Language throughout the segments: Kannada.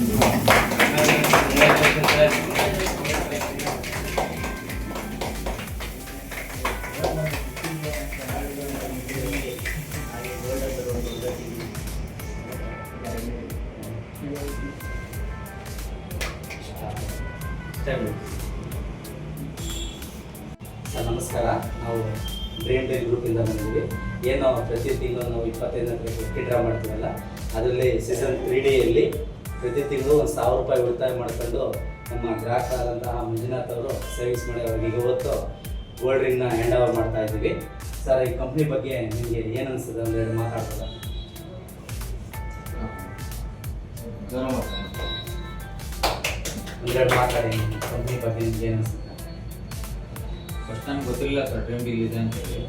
ಸರ್, ನಮಸ್ಕಾರ. ನಾವು ಬ್ರೇನ್ ಗ್ರೂಪ್ ಗ್ರೂಪಿಂದ ಬಂದಿದ್ದೀವಿ. ಏನು ಪ್ರತಿ ತಿಂಗಳು ನಾವು ಇಪ್ಪತ್ತೈದನೇ ಡ್ರಾ ಮಾಡ್ತೀವಲ್ಲ, ಅದರಲ್ಲಿ ಸೀಸನ್ ತ್ರೀ ಡಿಯಲ್ಲಿ ಪ್ರತಿ ತಿಂಗಳು ಒಂದು ಸಾವಿರ ರೂಪಾಯಿ ಉಳಿತಾಯ ಮಾಡ್ಕೊಂಡು ನಮ್ಮ ಗ್ರಾಹಕರಾದಂತಹ ಮಂಜುನಾಥ್ ಅವರು ಸರ್ವಿಸ್ ಮಾಡಿ ಅವ್ರಿಗೆ ಇವತ್ತು ಗೋಲ್ಡ್ ರಿಂಗ್ನ ಹ್ಯಾಂಡ್ ಓವರ್ ಮಾಡ್ತಾ ಇದ್ದೀವಿ. ಸರ್ ಈ ಕಂಪ್ನಿ ಬಗ್ಗೆ ನಿಮಗೆ ಏನು ಅನಿಸ್ತದೆ ಎರಡು ಮಾತಾಡ್ತದೆ ಒಂದೆರಡು ಮಾತಾಡಿ ಕಂಪ್ನಿ ಬಗ್ಗೆ ನಿಮ್ಗೆ ಏನು ಅನಿಸುತ್ತೆ? ಫಸ್ಟ್ ನನಗೆ ಗೊತ್ತಿರಲಿಲ್ಲ ಸರ್ ಟ್ರೈನ್ ಬಿಲ್ ಇದೆ ಅಂತೇಳಿ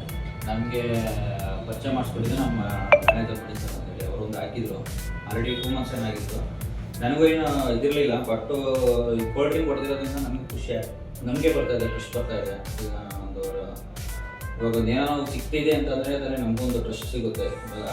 ನಮಗೆ ಪರಿಚಯ ಮಾಡಿಸ್ಕೊಟ್ಟಿದ್ದು ನಮ್ಮ ಮ್ಯಾನೇಜರ್ ಸರ್ ಅಂತೇಳಿ ಅವರು ಒಂದು ಹಾಕಿದ್ರು. ಆಲ್ರೆಡಿ ಟೂ ಮಂತ್ಸ್ ಏನಾಗಿತ್ತು. ನನಗೂ ಏನು ಇದಿರಲಿಲ್ಲ ಬಟ್ ಕೋಲ್ಡ್ ಡ್ರಿಂಕ್ ಕೊಡ್ತಿರೋದ್ರಿಂದ ನನಗೆ ಖುಷಿ ನಮಗೆ ಬರ್ತಾ ಇದೆ ಖುಷಿ ಬರ್ತಾ ಇದೆ. ಈಗ ಒಂದು, ಇವಾಗ ಏನೋ ಸಿಕ್ತಿದೆ ಅಂತಂದರೆ, ಅದರಲ್ಲಿ ನಮಗೂ ಒಂದು ಟ್ರಸ್ಟ್ ಸಿಗುತ್ತೆ. ಇವಾಗ